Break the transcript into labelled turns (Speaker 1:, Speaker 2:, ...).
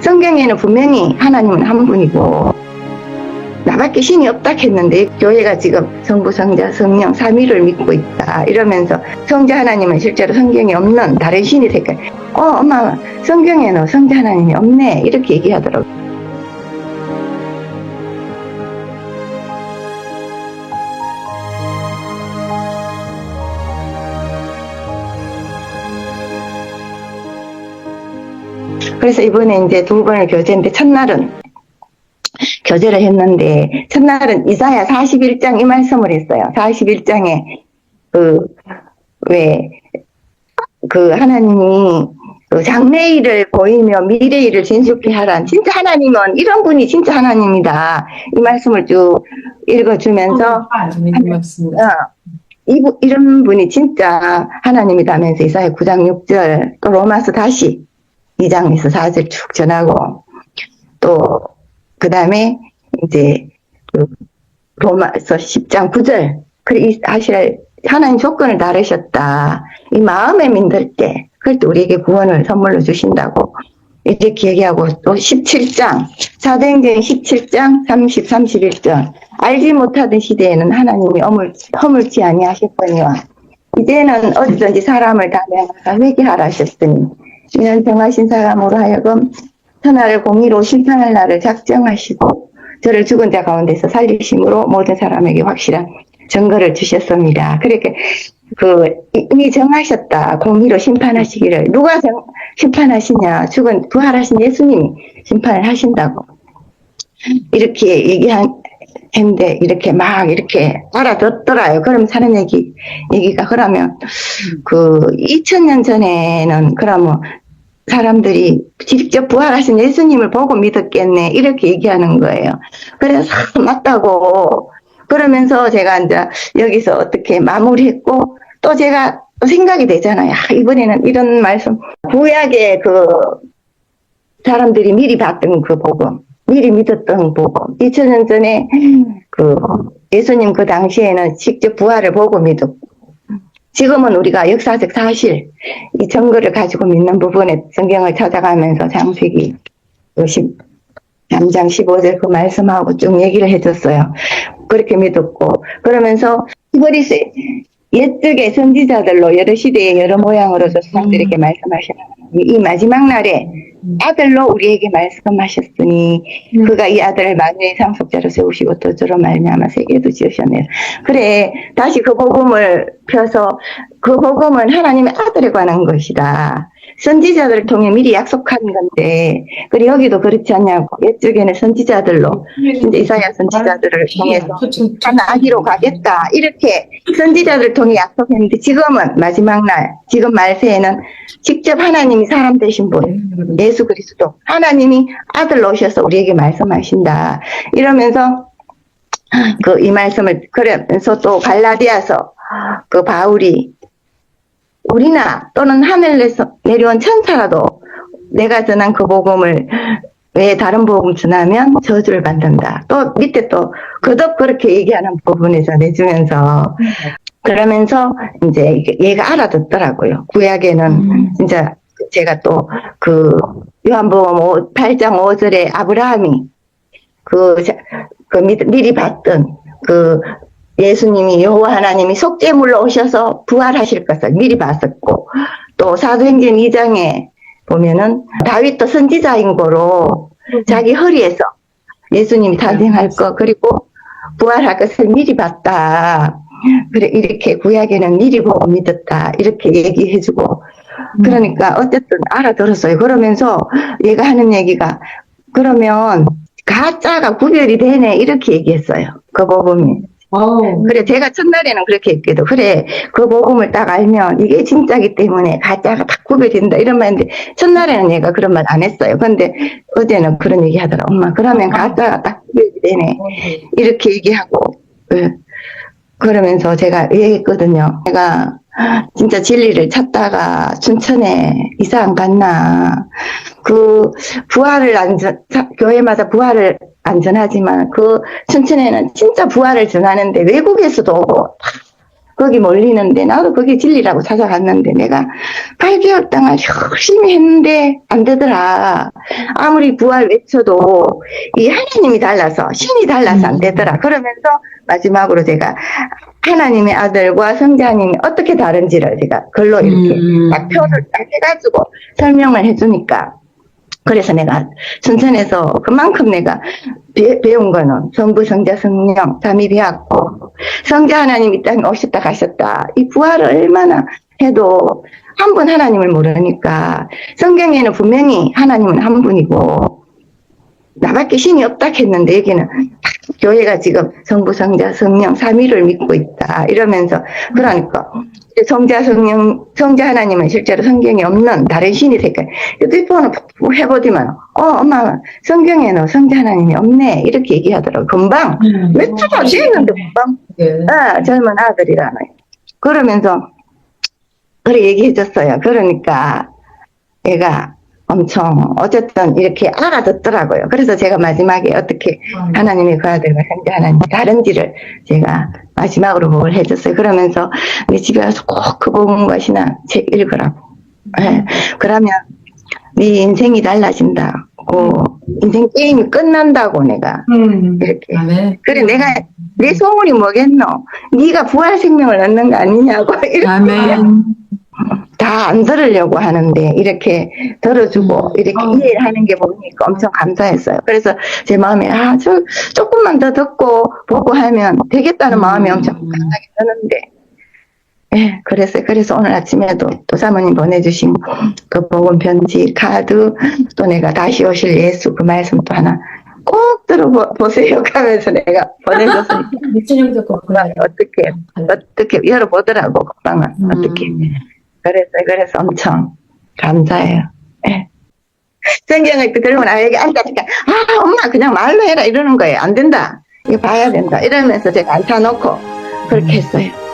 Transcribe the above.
Speaker 1: 성경에는 분명히 하나님은 한 분이고 나밖에 신이 없다 했는데 교회가 지금 성부 성자 성령 삼위를 믿고 있다 이러면서 성자 하나님은 실제로 성경에 없는 다른 신이 될까? 어 엄마 성경에는 성자 하나님이 없네. 이렇게 얘기하더라고 그래서 이번에 이제 두 번을 교제인데 첫날은 교제를 했는데 첫날은 이사야 41장 이 말씀을 했어요. 41장에 그왜그 하나님이 그 장래 일을 보이며 미래 일을 진숙케 하라. 진짜 하나님은 이런 분이 진짜 하나님이다. 이 말씀을 쭉 읽어주면서
Speaker 2: 맞습니다.
Speaker 1: 어, 이, 부- 이런 분이 진짜 하나님이다면서 이사야 9장 6절 또 로마서 다시 2장에서 4절 쭉 전하고 또 그 다음에 이제 그 로마서 10장 9절 그래 이 사실 하나님 조건을 다르셨다. 이 마음에 믿을 때 그럴 때 우리에게 구원을 선물로 주신다고 이렇게 얘기하고 또 17장 사도행전 17장 30, 31절. 알지 못하던 시대에는 하나님이 허물, 허물치 아니하셨거니와 이제는 어디든지 사람을 다 명하사 회개하라 하셨으니 이는 정하신 사람으로 하여금 천하를 공의로 심판할 날을 작정하시고 저를 죽은 자 가운데서 살리심으로 모든 사람에게 확실한 증거를 주셨습니다. 그렇게 그 이미 정하셨다. 공의로 심판하시기를 누가 정, 심판하시냐? 죽은 부활하신 예수님이 심판을 하신다고 이렇게 얘기한 했는데 이렇게 막 이렇게 알아듣더라요. 그럼 사는 얘기 얘기가 그러면 그 2000년 전에는 그러면 사람들이 직접 부활하신 예수님을 보고 믿었겠네 이렇게 얘기하는 거예요. 그래서 아, 맞다고 그러면서 제가 이제 여기서 어떻게 마무리했고 또 제가 또 생각이 되잖아요. 아, 이번에는 이런 말씀 구약의 그 사람들이 미리 봤던 그 복음, 미리 믿었던 복음. 2000년 전에 그 예수님 그 당시에는 직접 부활을 보고 믿었고 지금은 우리가 역사적 사실 이 증거를 가지고 믿는 부분에 성경을 찾아가면서 장세기 50 3장 15절 그 말씀하고 쭉 얘기를 해줬어요. 그렇게 믿었고 그러면서 히브리스 옛적의 선지자들로 여러 시대의 여러 모양으로 조상들에게 말씀하시는 이 마지막 날에 아들로 우리에게 말씀하셨으니 그가 이 아들을 만유의 상속자로 세우시고 또 저로 말미암아 세계도 지으셨네요. 그래 다시 그 복음을 펴서 그 복음은 하나님의 아들에 관한 것이다. 선지자들을 통해 미리 약속한 건데 그래 여기도 그렇지 않냐고. 옛적에는 선지자들로 이제 이사야 선지자들을 통해서 하나 아기로 가겠다. 이렇게 선지자들 통해 약속했는데 지금은 마지막 날 지금 말세에는 직접 하나님이 사람 되신 분 예수 그리스도 하나님이 아들로 오셔서 우리에게 말씀하신다. 이러면서 그 이 말씀을 그러면서 또 갈라디아서 그 바울이 우리나 또는 하늘에서 내려온 천사라도 내가 전한 그 복음을 왜 다른 복음 전하면 저주를 받는다. 또 밑에 또 거듭 그렇게 얘기하는 부분에서 내주면서 그러면서 이제 얘가 알아듣더라고요. 구약에는
Speaker 2: 음.
Speaker 1: 진짜 제가 또 그 요한복음 8장 5절에 아브라함이 그, 자- 그 미, 미리 봤던 그 예수님이 여호와 하나님이 속죄물로 오셔서 부활하실 것을 미리 봤었고 또 사도행전 2장에 보면은 다윗도 선지자인 거로 자기 허리에서 예수님이 탄생할 거 그리고 부활할 것을 미리 봤다. 그래 이렇게 구약에는 미리 보고 믿었다 이렇게 얘기해주고 그러니까 어쨌든 알아들었어요. 그러면서 얘가 하는 얘기가 그러면 가짜가 구별이 되네 이렇게 얘기했어요. 그 복음이. 그래 제가 첫날에는 그렇게 했거든. 그래 그 복음을 딱 알면 이게 진짜기 때문에 가짜가 다 구별된다 이런 말인데 첫날에는 얘가 그런 말 안 했어요. 근데 어제는 그런 얘기 하더라. 엄마 그러면 가짜가 딱 구별이 되네 이렇게 얘기하고 예. 그러면서 제가 얘기했거든요. 내가 진짜 진리를 찾다가 춘천에 이사 안 갔나. 그 부활을 안전 사- 교회마다 부활을 안전하지만 그 춘천에는 진짜 부활을 전하는데 외국에서도 오고 다 거기 몰리는데 나도 그게 진리라고 찾아갔는데 내가 8개월 동안 열심히 했는데 안 되더라. 아무리 부활 외쳐도 이 하나님이 달라서 신이 달라서 안 되더라. 그러면서 마지막으로 제가 하나님의 아들과 성자님이 어떻게 다른지를 제가 글로 이렇게
Speaker 2: 음.
Speaker 1: 딱 표를 딱 해가지고 설명을 해주니까 그래서 내가 순천에서 그만큼 내가 배, 배운 거는 성부 성자 성령 삼위 배웠고 성자 하나님 이 땅에 오셨다 가셨다. 이 부활을 얼마나 해도 한 분 하나님을 모르니까 성경에는 분명히 하나님은 한 분이고 나밖에 신이 없다 했는데 여기는 교회가 지금 성부 성자 성령 삼위를 믿고 있다. 이러면서 그러니까 성자 성령 성자 하나님은 실제로 성경에 없는 다른 신이 되니까 휴대폰을 해보지만 어 엄마 성경에는 성자 하나님이 없네. 이렇게 얘기하더라고. 금방.
Speaker 2: 음.
Speaker 1: 몇 주도 안 됐는데 금방.
Speaker 2: 네.
Speaker 1: 아, 젊은 아들이라는. 그러면서 그래 얘기해줬어요. 그러니까 얘가 엄청 어쨌든 이렇게 알아듣더라고요 그래서 제가 마지막에 어떻게 하나님의 그 아들과 성자 하나님 다른지를 제가 마지막으로 뭘 해줬어요. 그러면서 내 집에 와서 꼭 그 복음과 신앙 책 읽으라고. 예. 그러면 네 인생이 달라진다고 인생 게임이 끝난다고 내가
Speaker 2: 음.
Speaker 1: 이렇게.
Speaker 2: 아멘.
Speaker 1: 그래 내가 내 소문이 뭐겠노? 네가 부활 생명을 얻는 거 아니냐고 이렇게
Speaker 2: 아멘.
Speaker 1: 다 안 들으려고 하는데 이렇게 들어주고 이렇게
Speaker 2: 어.
Speaker 1: 이해를 하는 게 보니까 엄청 감사했어요. 그래서 제 마음에 아 저 조금만 더 듣고 보고 하면 되겠다는
Speaker 2: 음.
Speaker 1: 마음이 엄청 강하게 드는데 예 그래서 그래서 오늘 아침에도 또 사모님 보내주신 그 복음 편지 카드 또 내가 다시 오실 예수 그 말씀 또 하나 꼭 들어보세요 하면서 내가 보내줬으니까
Speaker 2: 미친형 듣고
Speaker 1: 금방 어떻게 어떻게 열어보더라고 금방은
Speaker 2: 음.
Speaker 1: 어떻게 그래서 그래서 엄청 감사해요. 예. 성경을 그 들고 나에게 앉아니까 아 엄마 그냥 말로 해라 이러는 거예요. 안 된다. 이거 봐야 된다. 이러면서 제가 앉혀놓고 그렇게 했어요.